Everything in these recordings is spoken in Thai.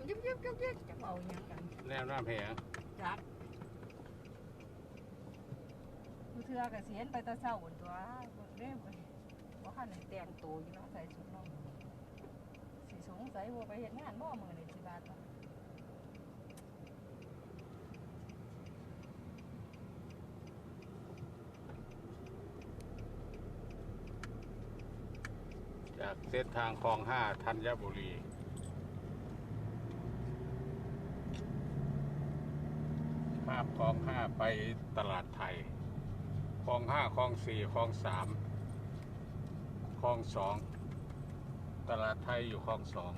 มน้ำยิบยิบยิบยิบจะเอาหยังกันแนวหน้าแพงจักผู้เทือก็เสียนไปตะเช้าหั่นตัวเบิ่งเด้บ่บ่คันแต่งตัวอยู่เนาะใส่ชุดน้อนสิสงสัยว่าไปเฮ็ดงานบ่มื้อนี้สิบาทบ่จากเส้นทางคลองห้าธัญบุรีามคลองห้าไปตลาดไทยคลองห้าคลองสี่คลองสามคลองสองตลาดไทยอยู่คลองสอง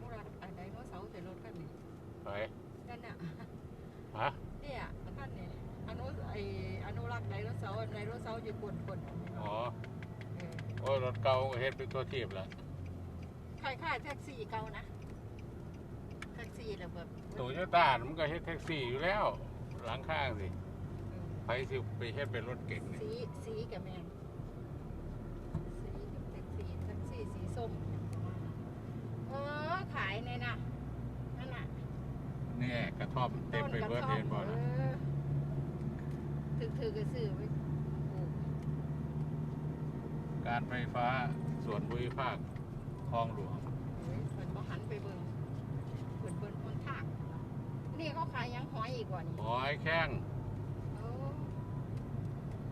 มูรัดอันไดโนเสาร์ใส่รถคันนี้ไปนั่นน่ะฮะเนี่ยคันนี้อ นุไออนุรักษ์ไดโนเสาร์ไดโนเสาร์อยู่กวนๆอ๋อเออโอ้ยรถเก่าเฮ็ดเป็นตัวทีบแล้วคล้ายๆแท็กซี่เก่านะแท็กซี่แล้วแบบโตโยต้ามันก็เฮ็ดแท็กซี่อยู่แล้ว หลังข้างสิเออไปสิไปเฮ็ดเป็นรถเก่งนี่สีสีกับแมนสีกับแท็กซี่แท็กซี่สีส้มเออขายในน่ะนั่นน่ะเนี่ยกระท่อมเต็มไปเบิดเห็นบ่เอล่ะอถือ ถือกระสือไว้ปลูกการไฟฟ้าส่วนภูมิภาคคลองหลวง เฮ้ยเพิ่นบ่หันไปเบิ่งเพิ่นเบิ่งคนทากนี่เขาขายหยังหอยอีกว่านี่หอยแข้งเออ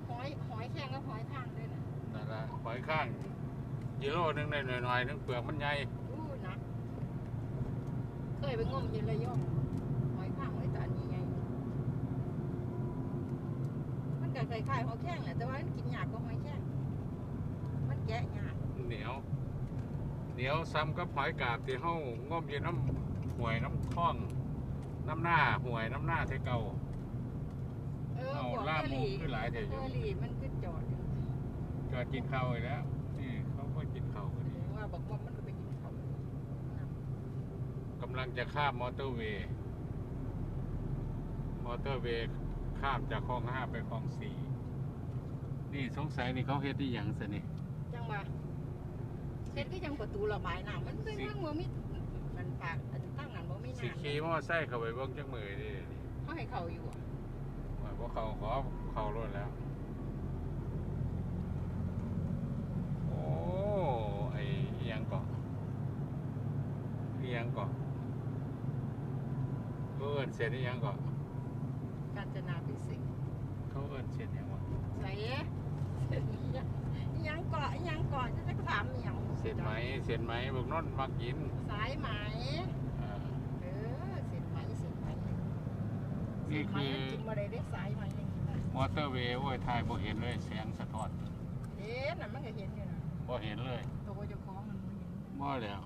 หอยหอยแข็งกับหอยทางด้วยนะนั่นละหอยข้างกิโลหนึงได้หน่อยๆนึงเปลือกมันใหญ่อู้หนักเคยไปงมอยู่ระยองหอยข้างไว้แต่อันนี้ไงมัน ก็คล้ายๆหอยแข็งแหละแต่ว่ามันกินยากกว่าหอยแข็งมันแกะยากเหนียว เหนียวซ้ำกับหอยกาบที่เฮางมอยู่น้ำห่วยน้ำคลอง น้ำหน้าห่วยน้ำหน้าเทเก่าเออเอาพวกล่าเกอหมูรี่ขึ้นหลายเดี๋ยวเกอยู่อรี่มันคือจอดอยู่จอดกินข้าวอีกแล้วนี่เขาก็กินข้าวพอดีว่าบอกว่ามันก็ไปกินเขา กำลังจะข้ามมอเตอร์เวย์มอเตอร์เวย์ ข้ามจากคลองห้าไปคลองสี่นี่สงสัยนี่เขาเฮ็ดที่อย่างสินี่จังว่าเช็ดก็ยังประตูระบายน้ำมันเป็นสิทางบ่มีมันปากอันตั้งนั้นบ่มีสิน้ำขี่มอไซค์เข้าไปเบิ่งจักมือดิเขาให้เขาอยู่อะว่าพวกเขาขอเข้ารถแล้ว โอ้ไอ้อิหยังเกาะอิหยังเกาะเขาเอิ้นเสร็จอิหยังเกาะ กาญจนาพิเศษก เขาเอิ้นเสร็จอิหยังวะ ใส่เสร็จยังยังเกาะยังเกาะจะจะถามอหย่าง เสร็จไหมเสร็จไหมบอกนนท์มักกินสายไหมอ่าเออเสร็จไหมเสร็จไหมนี่คือกินมาได้ได้สายไหมยังกินได้มอเตอร์เวย์โอ้ยทายบ่เห็นเลยแสงสะท้อนเห็นน่ะมันก็เห็นอยู่นะบ่เห็นเลยตัวเจ้าของมันบ่เห็นบ่แล้ว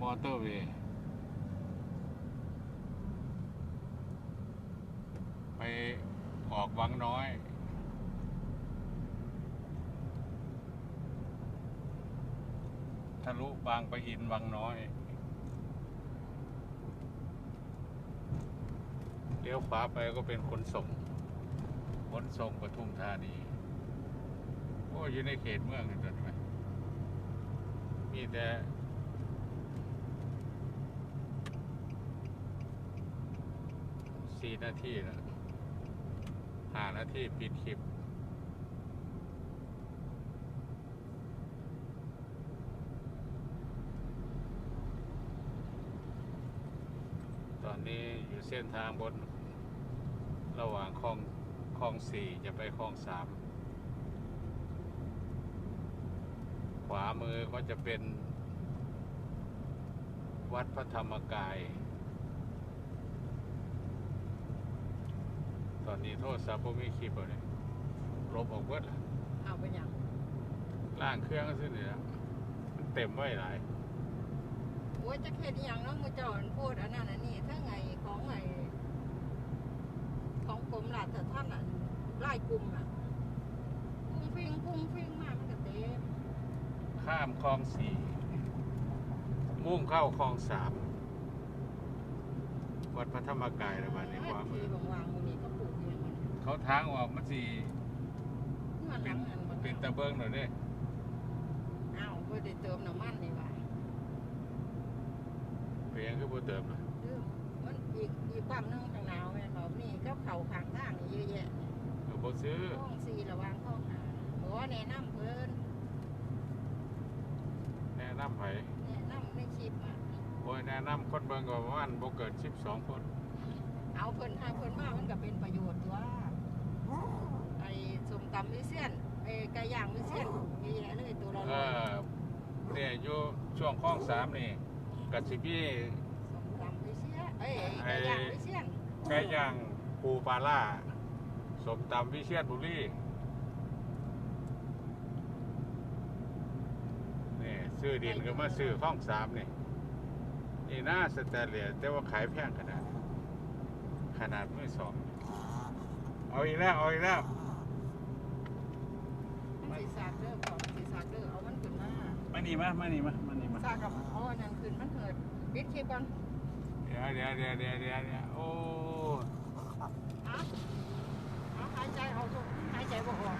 มอเตอร์เวย์ไปออกวังน้อย ทะลุบางปะอินวังน้อย เลี้ยวขวาไปก็เป็นขนส่ง ขนส่งปทุมธานี โอ้ยอยู่ในเขตเมืองนี่ตัวนี้ไหมมีแต่สี่นาทีแล้วห้านาทีปิดคลิป นนี้อยู่เส้นทางบน ระหว่างคลองคลองสี่จะไปคลองสามขวามือก็จะเป็นวัดพระธรรมกาย ตอนนี้โทษสาพมีคลิปเอาเลยลบออกเบิดละเอาไปยังล่างเครื่องก็สิ้นเลยละมันเต็มไว้หลายโอ้ยจะเฮ็ดอหย่างเนาะมือเจ้าอันพูดอันนั้นอันนี้ถ้าไงของไงของกรมราชทัณฑ์อะไล่กลุ่มอะพุ่งฟิงพุ่งฟิงมามันก็เต็มข้ามคลองสี่มุ่งเข้าคลองสามวัดพระธรรมกายแล้วบ้านนี้ขวามืที่อวางๆมื้อนี้ก็ปลูกอยู่มันเขาทางออกมันสิเงินหลังอันบ่เป็นตะเบิงหน่อยเด้อ้าวบ่ได้เติมน้ำมันนี่ว่า เพียงคือบ่เติมนะลืมมันอีกอีกปั๊มหนึงข้างหนาวแม่นบ่นี่ก็เข้าข้างทางนี่เยอะแยะก็บ่ซื้อท้องสี่ระวังท้องหาบ่แนะนำเพิ่นแนะนำไผแนะนำในคลิปอะโอ้ยแนะนำคนเบิ่งก็ประมาณบ่เกิน12 คน เอาเพิ่นให้เพิ่นมามันก็เป็นประโยชน์ตัวไอ้ส้มตำวิเศษไอ้ไก่ย่างวิเศษเยอะแยะเลยตัวละเอร้อยอเนี่ยอยู่ช่วงคลองสามนี่ ก็สิมีส้มตำวิเศษเอ้ยไก่ย่างวิเศษไก่ย่างปูปลาล่าสมตำวิเชียรบุรีนี่ซื้อดินก็มาซื้อคลองสามนี่นี่น่าสแตนเลสแต่ว่าขายแพงขนาด ขนาดมือสอง เอาอีกแล้ว เอาอีกแล้วมันสิสากเด้อของสิสากเด้อเอามันขึ้นมามานี่มามานี่มามานี่ มากกับอ๋อันนั้นคืนมันเกิดปิดคลิปก่อนเดี๋ยวเดี๋ยวเดี๋ยวเดี๋ยวเดี๋ยวเดี๋ยวโอ้เอาเอหายใจเอาหายใจบ่ออก